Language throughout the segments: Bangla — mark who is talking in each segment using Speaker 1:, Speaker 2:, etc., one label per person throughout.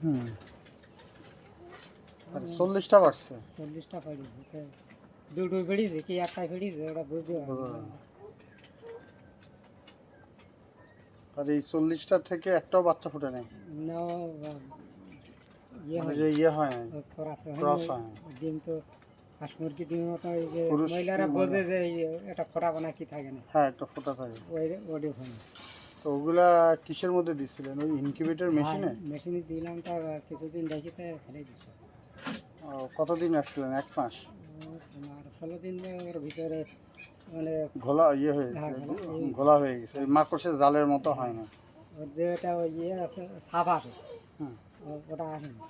Speaker 1: হুম। চল্লিশটা বাড়ছে।
Speaker 2: চল্লিশটা দুটো কি ওটা বুঝতে।
Speaker 1: আর এই চল্লিশটা থেকে একটাও বাচ্চা ফুটে নেই।
Speaker 2: না ইয়ে হয়
Speaker 1: যে ইয়ে হয় না
Speaker 2: ও ক্রস হয়। ডিম তো হাঁস মুরগি মতো ওই যে মহিলারা বোঝে যে এটা ফোটাবো না কি থাকে না।
Speaker 1: হ্যাঁ একটা ফোটা থাকে।
Speaker 2: ওই ওটি হয়। না
Speaker 1: তো ওগুলা কিসের মধ্যে দিছিলেন? ওই ইনকিউবেটর মেশিনে
Speaker 2: মেশিনে দিলাম তা কিছুদিন দেখি তো ফেলে দিচ্ছে
Speaker 1: কতদিন আসছিলেন? এক মাস?
Speaker 2: তোমার ষোলো দিন ওর ভিতরে মানে
Speaker 1: ঘোলা ইয়ে হয়ে
Speaker 2: হ্যাঁ,
Speaker 1: গেছে।
Speaker 2: ঘোলা,
Speaker 1: হয়ে গেছে। মাকড়সের জালের মতো হয় না।
Speaker 2: ওর যে এটা ওই ইয়ে আছে সাপ ও- ওটা আসেনি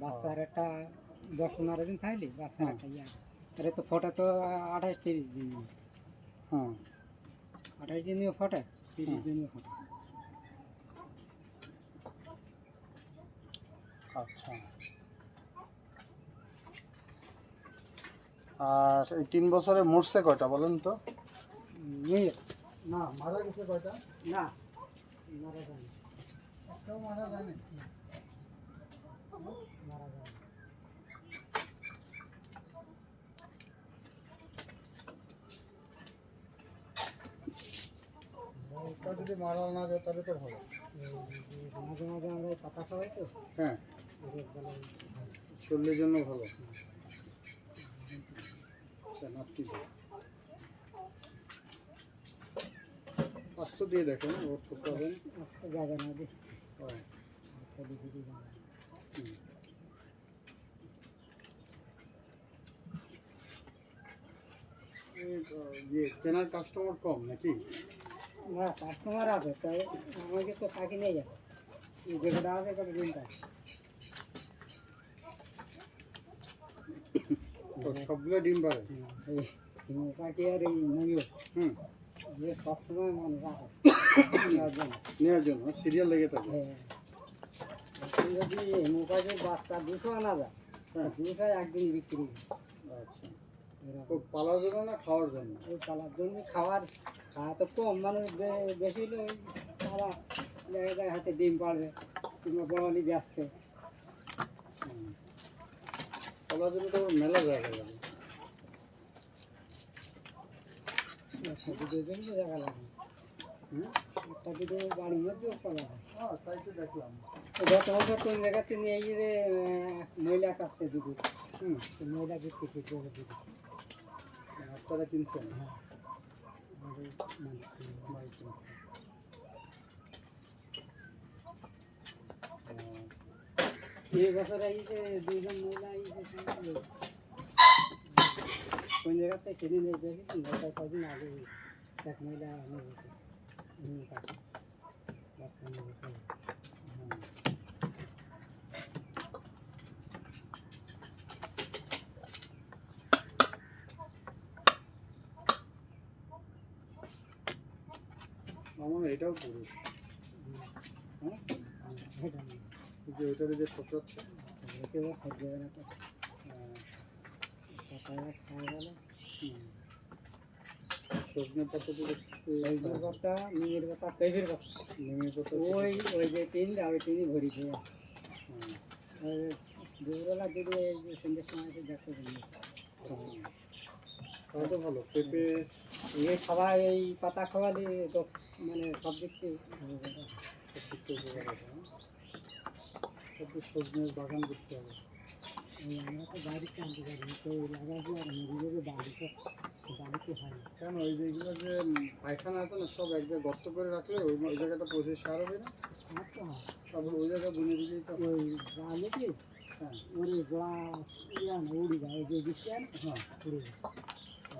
Speaker 2: বাচ্চার একটা দশ পনেরো দিন থাকলি বাচ্চার একটা ইয়ে আরে তো ফোটা তো আঠাশ তিরিশ দিন।
Speaker 1: হুম।
Speaker 2: আঠাশ দিনও ফোটে তিরিশ
Speaker 1: হুম।
Speaker 2: দিনও ফোটে।
Speaker 1: আচ্ছা। আর এই তিন বছরে মরছে কয়টা বলেন তো? না মারা গেছে কয়টা?
Speaker 2: না। মারা যায় না,
Speaker 1: মারা যায়নি।
Speaker 2: মারা
Speaker 1: যদি মারা না যায় তাহলে তো ভালো।
Speaker 2: মাঝে মাঝে আমরা পাতা খাওয়াই তো।
Speaker 1: হ্যাঁ। শরীরের জন্য ভালো। নাপটি। আস্ত দিয়ে দেখেন ওর ঠোকাবেন
Speaker 2: আজকে যাবে না দেখি
Speaker 1: ও,
Speaker 2: আজকে দেখি কি যাবে।
Speaker 1: হুম। এই, আহ, ইয়ে কেনার কাস্টমার কম নাকি?
Speaker 2: না কাস্টমার আছে তাই আমাকে তো থাকি নেই যেটা আছে কত দিন থাকে
Speaker 1: সবগুলো ডিম পারে
Speaker 2: পাখি আর এই
Speaker 1: হুম
Speaker 2: সবসময় নেওয়ার জন্য।
Speaker 1: নেওয়ার জন্য সিরিয়াল লেগে থাকে
Speaker 2: হ্যাঁ। যদি বাচ্চা দুশো আনা যায়
Speaker 1: হ্যাঁ
Speaker 2: দুশো একদিন বিক্রি।
Speaker 1: আচ্ছা
Speaker 2: এরকম।
Speaker 1: পালার জন্য না খাওয়ার জন্য
Speaker 2: ওই পালার জন্য খাওয়ার খাওয়া তো কম মানুষ বেশি হলে দেখা হাতে ডিম পাড়বে কিংবা ব্যস্ত
Speaker 1: জন্য তো মেলা জায়গা লাগে।
Speaker 2: জন্য জায়গা লাগে।
Speaker 1: হুম
Speaker 2: একটা দুটো বাড়ির মধ্যেও পালা হয়
Speaker 1: হ্যাঁ তাই তো দেখলাম।
Speaker 2: তো গত বছর কোন জায়গাতে নিয়ে গিয়ে যে মহিলা কাছতে দুটো
Speaker 1: হুম।
Speaker 2: মহিলা বিক্রি করতে দুটো
Speaker 1: আপনারা কিনছেন?
Speaker 2: হ্যাঁ। আমাদের মানুষ কিনে।
Speaker 1: ভাই কিনছেন ও,
Speaker 2: এই বছর এই যে দুইজন মহিলা এই যে সঙ্গে কোন জায়গাতে কিনে নিয়ে গেছি নয়টা কদিন আগে এক মহিলা নিয়ে গেছে এমনি কাছে বাচ্চা নিয়ে গেছে
Speaker 1: হুম। আমার এটাও পুরুষ হ্যাঁ? যে ওইটাতে যে ঠোকরাচ্ছে
Speaker 2: এতে ও খাদ্য দেবে না তো খাওয়া গেল।
Speaker 1: সজনে পাতা
Speaker 2: সজনের পাতা নিমের পাতা পেঁপের পাতা।
Speaker 1: নিমের পাতা
Speaker 2: ওই ওই যে তিনটা ওই তিনই ভরি
Speaker 1: হুম,
Speaker 2: দুপুরবেলা যদি যে সন্ধ্যের সময় দেখতে
Speaker 1: তো ভালো। পেঁপে
Speaker 2: এই খাওয়া এই পাতা খাওয়ালে তো মানে সব দিক থেকে
Speaker 1: সজনের বাগান করতে হবে।
Speaker 2: আমরা তো বাড়িতে আনতে পারি তো লাগাবো আর মুরগিকে বাড়িতে বাড়িতে হয়।
Speaker 1: কেন? ওই যেগুলো যে পায়খানা আছে না সব এক জায়গায় গর্ত করে রাখলে ওই ওই জায়গাটা পচে সার হবে না?
Speaker 2: আমার তো হয়।
Speaker 1: তারপর ওই জায়গায় বুনে দিলেই তো
Speaker 2: ওই গালে কি?
Speaker 1: হ্যাঁ।
Speaker 2: ওরে গোড়া ইয়া না উড়ি যায় যে বিজ্ঞান?
Speaker 1: হ্যাঁ।
Speaker 2: উড়ে যায়।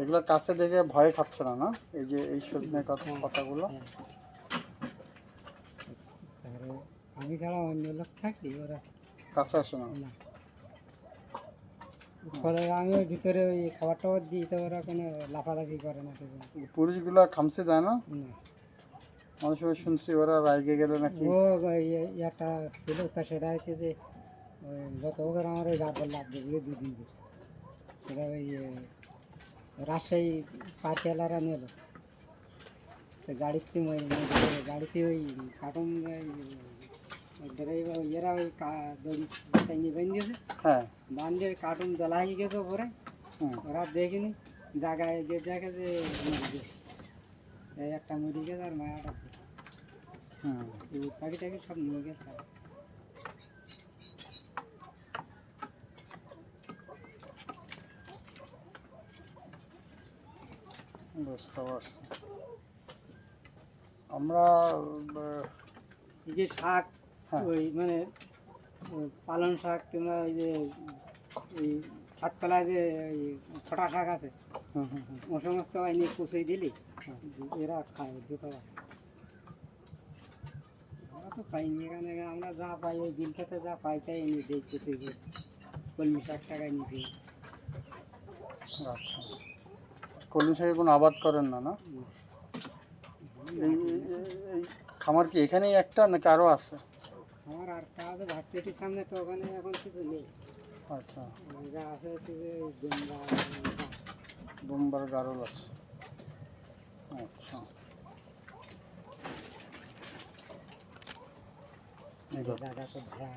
Speaker 1: এগুলো কাছে দেখে ভয় খাচ্ছে না না? এই যে এই সজনে কথা কথাগুলো।
Speaker 2: হ্যাঁ। আমি ছাড়া অন্য লোক থাকি ওরা।
Speaker 1: কাছে আসে না।
Speaker 2: ফলে আমি ভিতরে ওই খাবার টাবার দিই তো ওরা কোনো লাফালাফি করে না
Speaker 1: পুলিশগুলো খামসে যায় না? মানুষ ওই শুনছি ওরা রাইগে গেলে নাকি
Speaker 2: ও একটা ছিল তা সেটা হচ্ছে যে গত বছর আমার ওই গাছের লাভ দেখলে দুদিন ধরে সেটা ওই রাজশাহী পার্টিওয়ালারা নিল। তো গাড়িতে গাড়িতে ওই কার্টুন ড্রাইভার ইয়েরা ওই দড়ি টাইনি বেঁধেছে
Speaker 1: হ্যাঁ।
Speaker 2: বান্ধে কার্টুন দলা হয়ে গেছে ওপরে। ওরা দেখিনি। জায়গায় যে দেখে যে এই একটা মরে গেছে আর মায়াটা আছে।
Speaker 1: হুম।
Speaker 2: এই পাখিটাকে সব নিয়ে গেছে।
Speaker 1: বুঝতে পারছি আমরা
Speaker 2: এই যে শাক
Speaker 1: হ্যাঁ।
Speaker 2: ওই মানে ওই পালং শাক কিংবা ওই যে ওই হাতকলা যে ওই ফটা শাক আছে ও সমস্ত এনে কুচই দিলি এরা খায় দুটো আমরা তো পাইনি এখানে আমরা যা পাই ওই বিল খেতে যা পাই তাই এনে দিই কুচি দিয়ে কলমি শাক টাকা এনে দিই।
Speaker 1: আচ্ছা। কলমি শাকের কোনো আবাদ করেন না না? এই খামার কি এখানেই একটা নাকি আরও আছে?
Speaker 2: আমার আর কাজ ভার্সিটির সামনে তো ওখানে এখন কিছু নেই।
Speaker 1: আচ্ছা।
Speaker 2: যা আছে হচ্ছে যে
Speaker 1: গারল আছে। আচ্ছা।
Speaker 2: জায়গা তো ভাড়া